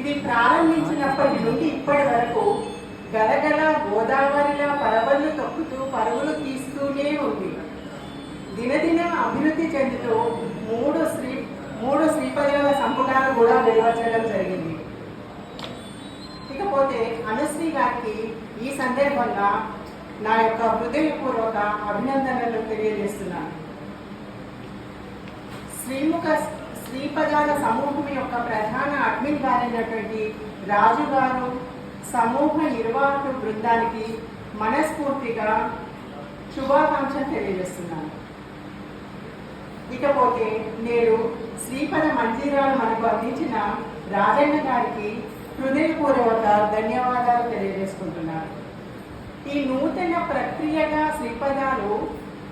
ఇది ప్రారంభించినప్పటి నుండి ఇప్పటి వరకు గలగల గోదావరిలా పరవళ్ళు తొక్కుతూ పరుగులు తీస్తూనే ఉంది. దినదిన అభివృద్ధి చెందుతూ మూడు శ్రీ మూడు శ్రీపదాల సంపుటాలు కూడా నిర్వహించడం జరిగింది. ఇకపోతే అనుశ్రీ గారికి ఈ సందర్భంగా నా యొక్క హృదయపూర్వక అభినందనలు తెలియజేస్తున్నాను. శ్రీముఖ శ్రీపదాల సమూహం యొక్క ప్రధాన అడ్మిన్ గారైనటువంటి రాజు గారు సమూహ నిర్వాహక బృందానికి మనస్ఫూర్తిగా శుభాకాంక్షలు తెలియజేస్తున్నాను. ఇకపోతే నేడు శ్రీపద మంజీరాలు మనకు అందించిన రాజన్న గారికి హృదయపూర్వక ధన్యవాదాలు తెలియజేసుకుంటున్నాను. ఈ నూతన ప్రక్రియగా శ్రీపదాలు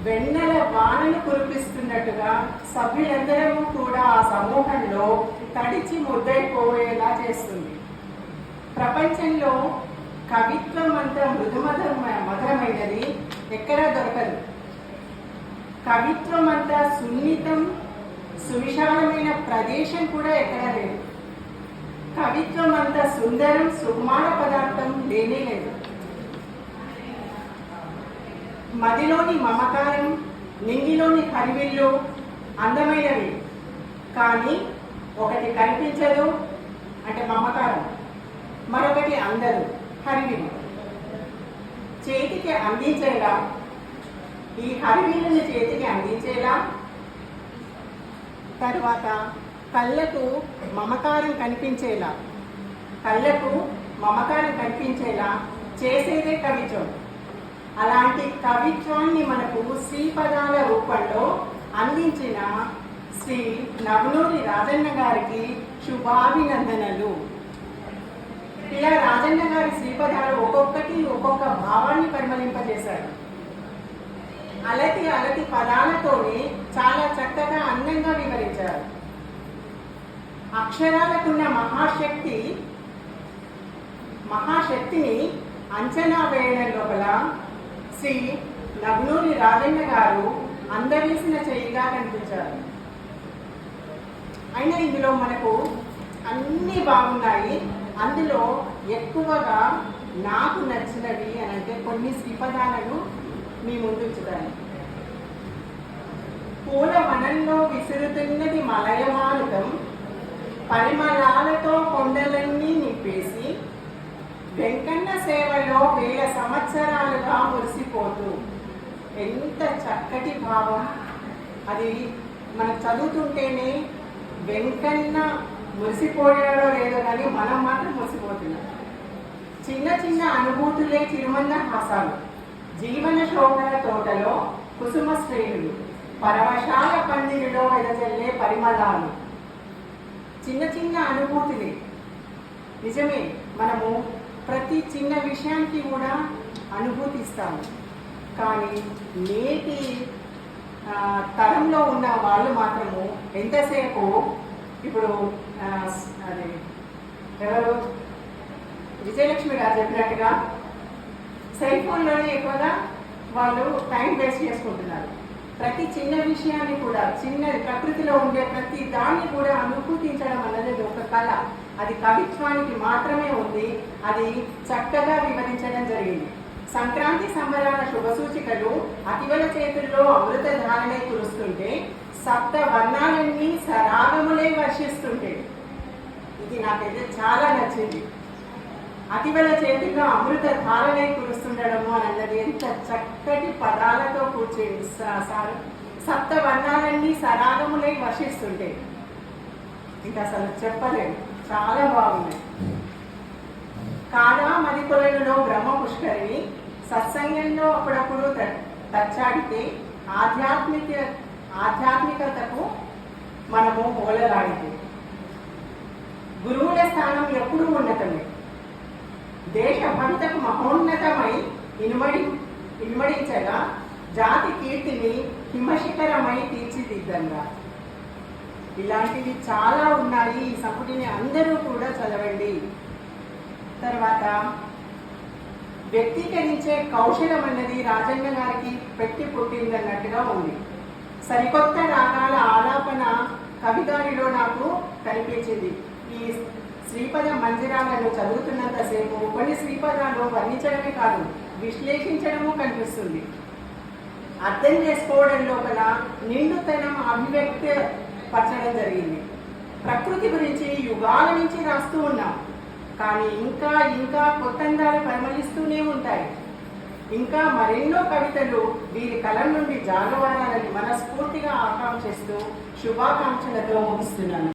వెన్నెల వానను కురిపిస్తున్నట్టుగా సభ్యులందరము కూడా ఆ సమూహంలో తడిచి ముద్దైపోయేలా చేస్తుంది. ప్రపంచంలో కవిత్వం అంత మృదుమధుర మధురమైనది ఎక్కడా దొరకదు. కవిత్వం అంత సున్నితం సువిశాలమైన ప్రదేశం కూడా ఎక్కడా లేదు. కవిత్వం అంత సుందరం సుకుమార పదార్థం లేనే లేదు. మదిలోని మమకారం నింగిలోని కరివిల్లు అందమైనవి. కానీ ఒకటి కనిపించదు అంటే మమకారం. మరొకటి అందదు హరివిల్లు. చేతికి అందించేలా ఈ హరివిల్లుని చేతికి అందించేలా. తర్వాత కళ్ళకు మమకారం కనిపించేలా. కళ్ళకు మమకారం కనిపించేలా చేసేదే కవిత్వం. అలాంటి కవిత్వాన్ని మనకు శ్రీపదాల రూపంలో అందించిన శ్రీ నవనూరి రాజన్న గారికి శుభాభినందనలు. ఇలా రాజన్న గారి శ్రీపదాలు ఒక్కొక్కటి ఒక్కొక్క భావాన్ని పరిమళింపజేశారు అలతి అలతి పదాలతోనే చాలా చక్కగా అందంగా వివరించారు. అక్షరాలకున్న మహాశక్తి మహాశక్తిని అంచనా వేయడం లోపల శ్రీ నగ్నూరి రాజన్న గారు అందవేసిన చేయిగా కనిపించారు. అయినా ఇందులో మనకు అన్నీ బాగున్నాయి. అందులో ఎక్కువగా నాకు నచ్చినవి అని అంటే కొన్ని శ్రీపదాలను మీ ముందు ఉంచుతాను. పూల వనంలో విసురుతున్నది మలయమానుతం పరిమళాలతో కొండలన్నీ నింపేసి వెంకన్న సేవలో వేల సంవత్సరాలుగా మురిసిపోతూ ఎంత చక్కటి భావం. అది మనం చదువుతుంటేనే వెంకన్న మురిసిపోయాడో లేదో కానీ మనం మాత్రం మురిసిపోతున్నాం. చిన్న చిన్న అనుభూతులే చిరుమన్న హాసాలు. జీవన శోభన తోటలో కుసుమ శ్రేణులు పరవశాల పందిరిలో వెదజల్లే పరిమళాలు. చిన్న చిన్న అనుభూతులే. నిజమే మనము ప్రతి చిన్న విషయానికి కూడా అనుభూతిస్తాము. కానీ నేటి తరంలో ఉన్న వాళ్ళు మాత్రము ఎంతసేపు ఇప్పుడు అదే ఎవరు? విజయలక్ష్మి గారు చెప్పినట్టుగా సెల్ ఫోన్లోనే ఎక్కువగా వాళ్ళు టైం వేస్ట్ చేసుకుంటున్నారు. ప్రతి చిన్న విషయాన్ని కూడా చిన్న ప్రకృతిలో ఉండే ప్రతి దాన్ని కూడా అనుభూతించడం అన్నది ఒక కళ. అది కవిత్వానికి మాత్రమే ఉంది. అది చక్కగా వివరించడం జరిగింది. సంక్రాంతి సంబరాల శుభ సూచికలు అతివల చేతుల్లో అమృత ధారణే కురుస్తుంటే సప్త వర్ణాలన్నీ సరాగములే వర్షిస్తుంటే. ఇది నాకైతే చాలా నచ్చింది. అతివల చేతిలో అమృత ధారలై కురుస్తుండడము అని అన్నది ఎంత చక్కటి పదాలతో కూర్చేది స- సప్త వర్ణాలన్నీ సరాగములై వర్షిస్తుంటే. ఇంకా అసలు చెప్పలేము చాలా బాగున్నాయి. కాదా మది బ్రహ్మ పుష్కరిణి సత్సంగంలో అప్పుడప్పుడు తచ్చాడితే ఆధ్యాత్మిక ఆధ్యాత్మికతకు మనము మూలలాడితే గురువుల స్థానం ఎప్పుడూ ఉన్నతమే. దేశభక్తకు మహోన్నతమై ఇనుమడి ఇనుమడించగా జాతి కీర్తిని హిమశిఖరమై తీర్చిదిద్దంగా. ఇలాంటివి చాలా ఉన్నాయి. ఈ సంపుటిని అందరూ కూడా చదవండి. తర్వాత వ్యక్తీకరించే కౌశలం అన్నది రాజన్న గారికి పెట్టి పుట్టిందన్నట్టుగా ఉంది. సరికొత్త రాగాల ఆలాపన కవిగారిలో నాకు కనిపించింది. ఈ శ్రీపద మందిరాలను చదువుతున్నంతసేపు కొన్ని శ్రీపదాలు వర్ణించడమే కాదు విశ్లేషించడము కనిపిస్తుంది. అర్థం చేసుకోవడం లోపల నిండుతనం అభివ్యక్తి పరచడం జరిగింది. ప్రకృతి గురించి యుగాల నుంచి రాస్తూ ఉన్నాం. కానీ ఇంకా ఇంకా కొత్త అందాలు పరిమళిస్తూనే ఉంటాయి. ఇంకా మరెన్నో కవితలు వీరి కలం నుండి జాగవారాలని మనస్ఫూర్తిగా ఆకాంక్షిస్తూ శుభాకాంక్షలతో ముగిస్తున్నాను.